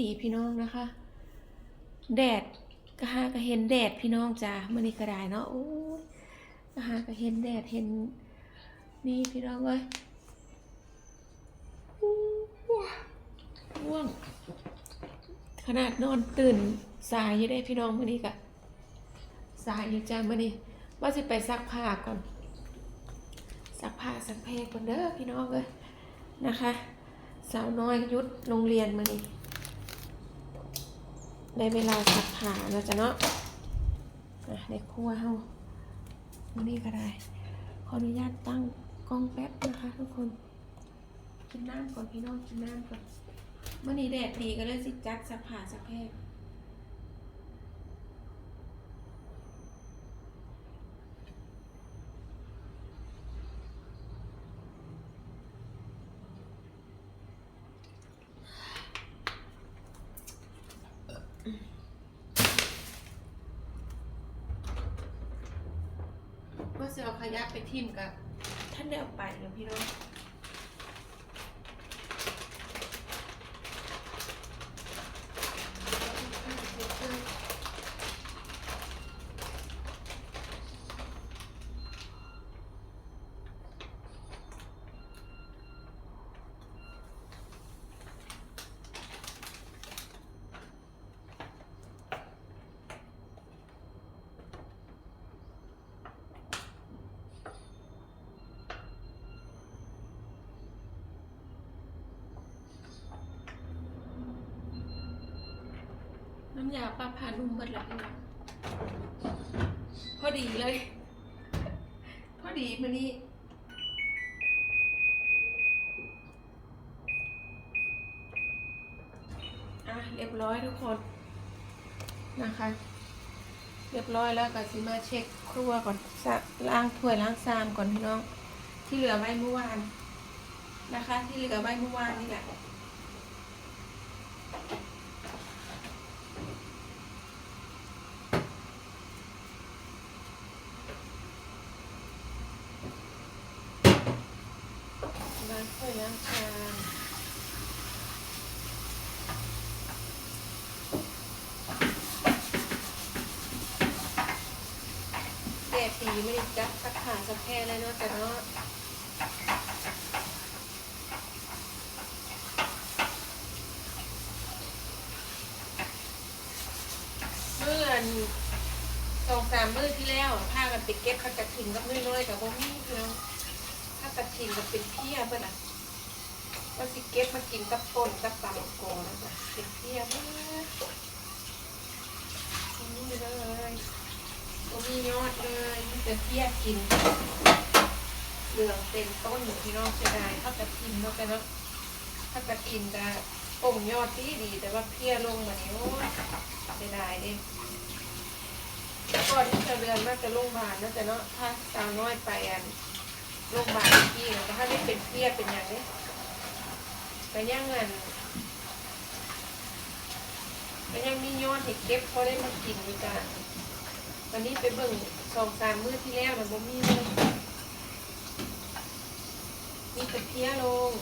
ดีพี่น้องนะคะ แดดก็หาก็เห็นแดดพี่น้องจ้ามื่อนี้ก็ได้เนาะโอ้ยก็หาก็เห็นแดดเห็นนี่พี่น้องเอ้ยง่วง ขนาดนอนตื่นสายอยู่ได้พี่น้องมื่อนี้ก็สายอยู่จ้ามื่อนี้ว่าจะไปซักผ้าก่อนซักผ้าซักเพลก่อนเด้อพี่น้องเอ้ยนะคะ สาวน้อยยุดโรงเรียนมานี่ ได้เวลาสับผ้าแล้วจ้ะเนาะอะในครัวเฮาวันนี้ก็ได้ ขออนุญาตตั้งกล้องแป๊บนะคะ ทุกคน กินน้ำก่อนพี่น้องกินน้ำก่อนเมื่อนี้แดดดีก็เลยสิจัดสับผ้าสักแพร่ สือเอาขยะไปทิ่มกับท่านได้เอาไปเนาะพี่น้อง น้ำยาปลาผ่านุ่มเบิดแล้วพี่น้องพอดีเลย พอดีมื้อนี้อะเรียบร้อยทุกคนนะคะ เรียบร้อยแล้วก็สิมาเช็คครัวก่อนล้างถ้วยล้างชามก่อนพี่น้อง ที่เหลือไว้เมื่อวานนะคะ ที่เหลือไว้เมื่อวานนี่แหละ ล้างถ้วยล้างชามแดีไม่ได้จัดสักขาสักแค่เลยเนาะแต่เนาะเมื่อสองสามมื้อที่แล้วพากันไปเก็บผักกระถิ่นกับน้อยๆกับพวกนี้พี่น้องถ้ากระถิ่นก็เป็นเพี้ยเพื่อนอะว่าสิเก็บมากินกับป่นกับปลาโกนะจ๊ะเป็นเพี้ยเพื่อนนี่เลย ก็มียอดเลยมีแต่เพี้ยกินเหลืองเต็มต้นอยู่ที่นอกเสียดายถ้ากระถิ่นเนาะกันเนาะถ้ากระถิ่นจะป่งยอดที่ดี แต่ว่าเพี้ยลงมาเนี้โอ้ยเสียดายดิก่อนที่จะเดือนน่าจะลงพยาบาลน่าจะเนาะถ้าสาวน้อยไปอันโรงพยาบาลที่นะถ้าได้เป็นเครียเป็นอย่างนี้แต่ยังเงินแต่ยังมียอดให้เก็บเขาได้มากินอยู่กัน วันนี้ไปเบิ่งสองสามมื้อที่แล้วนะบ่มีเลยมีแต่เพี้ยลง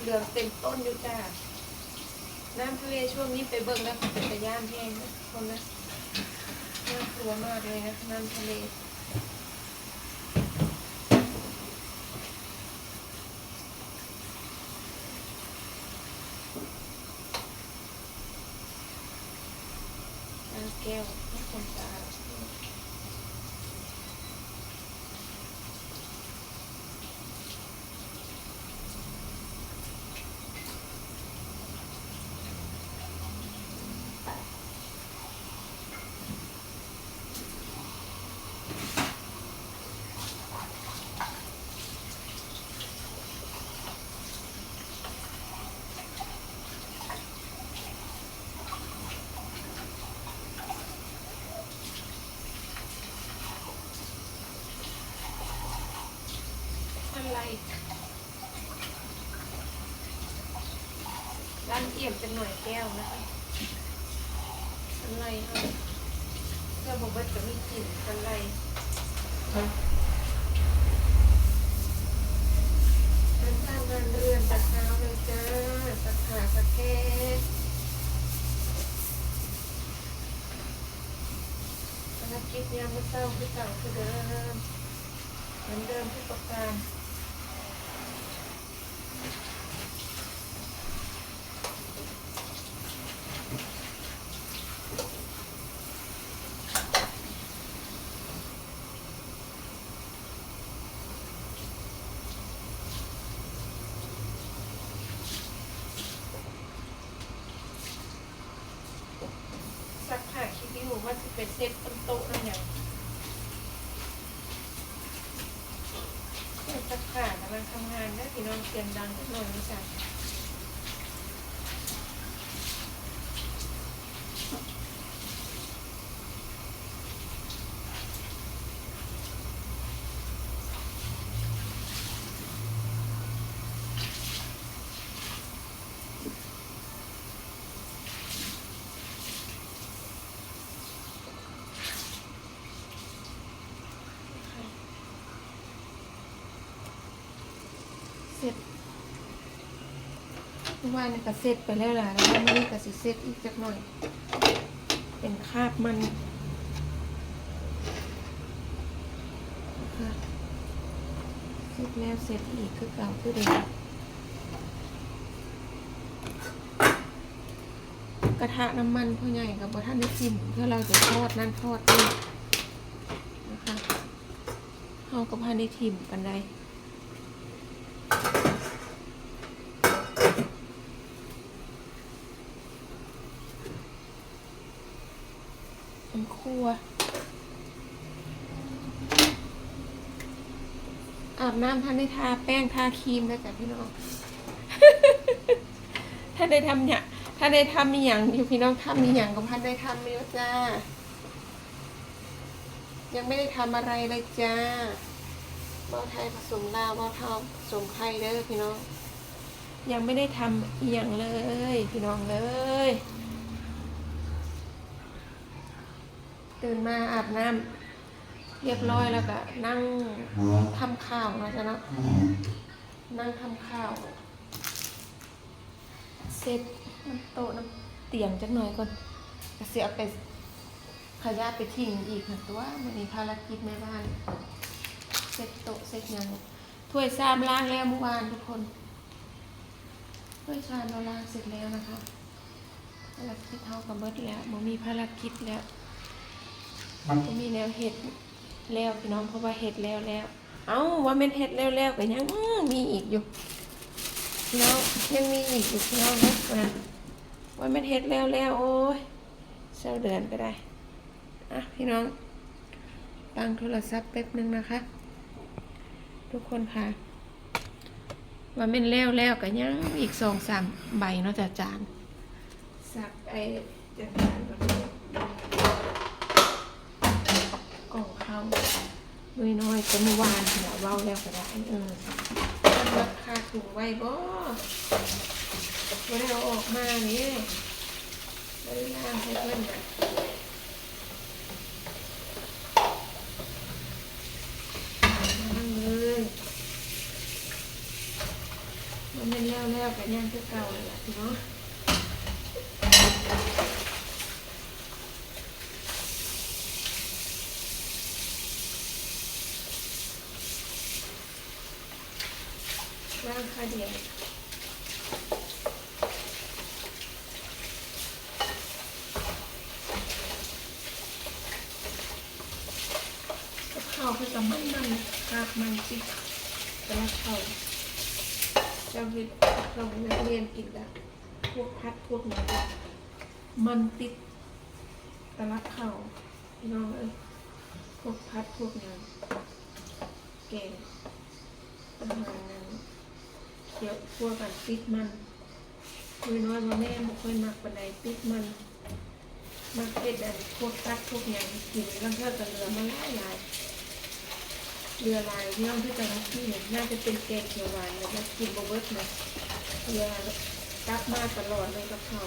เหลืองเต็มต้นอยู่จ้า น้ำทะเลช่วงนี้ไปเบิ่งแล้วเป็นตะย่านแห้งนะคนนะน่ากลัวมากเลยนะน้ำทะเล น่วยแก้วนะคะสัไรเอาเพื่อบอกว่าจะมีกลิ่นอะไรน้ำงานเรือนตะกน้ำเลยจ้าตะขาตักแก้ภารกิจยามไม่เศร้าไม่เก่าคือเดิมเหมือนเดิมที่ประการ สักำลังทำงานได้พี่น้องเสียงดังทุกหน่อยนะจ๊ะเสร็จ เมื่อวานนี่ก็เสร็จไปแล้วล่ะแล้ววันนี้ก็สิเสร็จอีกจักหน่อย เป็นคาบมันนะคะเสร็จแล้วเสร็จอีกคือเก่าคือเดิมกระทะน้ำมันพ่อใหญ่กับบะท่านได้ชิมเพื่อเราจะทอดนั่นทอดนี่นะคะเอากับพันได้ทิมกันได้ เป็น ครัว อาบน้ำท่านได้ทาแป้งทาครีมแล้วจ้ะพี่น้องท่านได้ทำเนี่ยท่านได้ทำมีอย่างอยู่พี่น้องทำมีอย่างกับท่านได้ทำมีวะจ้า ยังไม่ได้ทำอะไรเลยจ้าเบาไทยผสมลาวเบาเทาผสมไทยเด้อพี่น้อง ยังไม่ได้ทำอย่างเลย พี่น้องเลย ตื่นมาอาบน้ำเรียบร้อยแล้วก็นั่งทำข้าวเนาะจ๊ะเนาะนั่งทำข้าวเสร็จน้ำโต๊ะน้ำเตียงจักหน่อยก่อนก็เสียไปขยะไปทิ้งอีกค่ะตัวมันมีภารกิจแม่บ้านเสร็จโต๊ะเสร็จหยังถ้วยชามล้างแล้วเมื่อวานทุกคนถ้วยชามเราล้างเสร็จแล้วนะคะภารกิจเท่ากับเบิดแล้วมันมีภารกิจแล้ว ก็มีแนวเห็ดแล้วพี่น้องเพราะว่าเห็ดแล้วแล้ว เอ้าว่าเป็นเห็ดแล้วแล้วก็ยังอื้อมีอีกอยู่พี่น้องยังมีอีกอยู่พี่น้องนะว่าว่าเป็นเห็ดแล้วแล้วโอ้ยเช้าเดือนก็ได้อะพี่น้องตั้งโทรศัพท์แป๊บนึงนะคะ ทุกคนค่ะ ว่าเป็นแล้วแล้วก็ยังอีกสองสามใบเนาะจะจานสักไอ้จะจานก่อน ด้วยน้อยก็เมื่อวานเดี๋ยเว้าแล้วก็ได้เออราคาถุงไว้บ่ไม่ได้เอาออกมานี่ไม่ได้ล่างให้เพื่อนนะนั่งเลยมันเป็นแล้วแล้วๆกันย่างคือเก่าเลยล่ะเนาะ ร่างคาเดียวกับข้าว คือกับมันมันกากมันจิกแต่ละข้าเจ้าวิทย์เรานักเรียนกินล้วพวกพัดพวกนี้มันติดแต่ละข้าพี่น้องเอ้ยพวกพัดพวกนี้แกงอาหารนั้นเดี๋ยวพวกกันปิดมันคุยน้อยว่าแม่บ่ค่อยมักปานใดปิดมันมักเฮ็ดอันพวกตัดพวกหยังกินแล้วเพื่อกันเหลือมาหลายหลาย เรือลายย่อมที่จะมาที่เนี่ยน่าจะเป็นแกงเขียวหวานแล้วก็กินบ่เบิดนะเรือตั กมาตลอดเลยกับเขา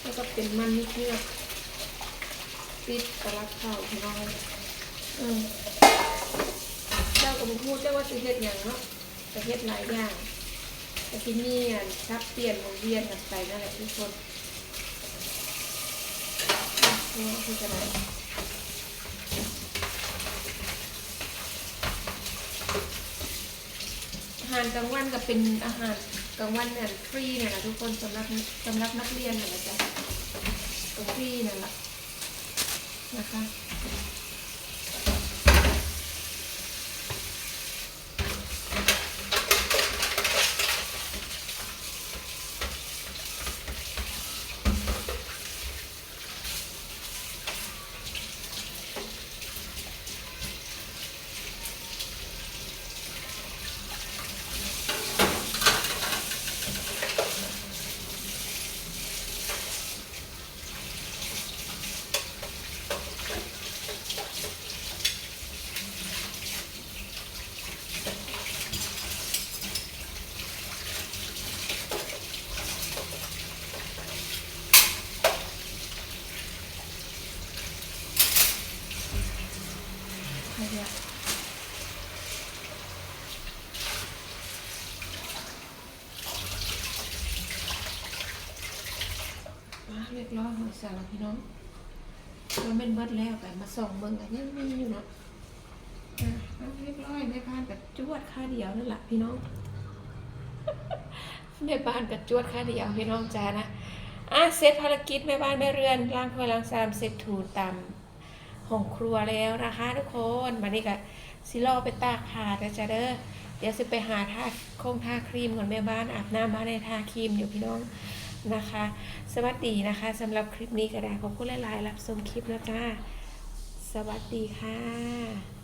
แล้วก็เป็นมันนิดเดียวปิดตะลักข้าพี่น้องเออเจ้าก็บ่พูดเจ้าว่าสิเฮ็ดหยังเนาะแต่เฮ็ดหลายอย่างแต่ที่นี่อะชับเปลี่ยนหมุนเวียนกันไปนั่นแหละทุกคนนี่คือจะได้ อาหารกลางวันก็เป็นอาหารกลางวันเนี่ยฟรีเนี่ยนะทุกคนสำหรับสำหรับนักเรียนเนี่ยนะจ๊ะก็ฟรีนั่นแหละนะคะ ขยะมา เรียกร้องหอยสังพี่น้องเราเป็นเบิดแล้วกันมาส่องเบิ่งกันยังมีอยู่เนาะเรียบร้อยแม่บ้านกับจวดค่าเดียวนั่นแหละพี่น้องแม่บ้านกับจวดค่าเดียวพี่น้องจ้านะอะเสร็จภารกิจแม่บ้านแม่เรือนล้างถ้วยล้างชามเสร็จถูตามห้องครัวแล้วนะคะทุกคนวันนี้ก็สิรอไปตากผ้าแต่จะเด้อเดี๋ยวสิไปหาทาโคงทาครีมก่อนแม่บ้านอาบน้ำบ้านในทาครีมอยู่พี่น้อง นะคะ สวัสดีนะคะสำหรับคลิปนี้ก็ได้ขอบคุณหลายๆรับชมคลิปนะจ้าสวัสดีค่ะ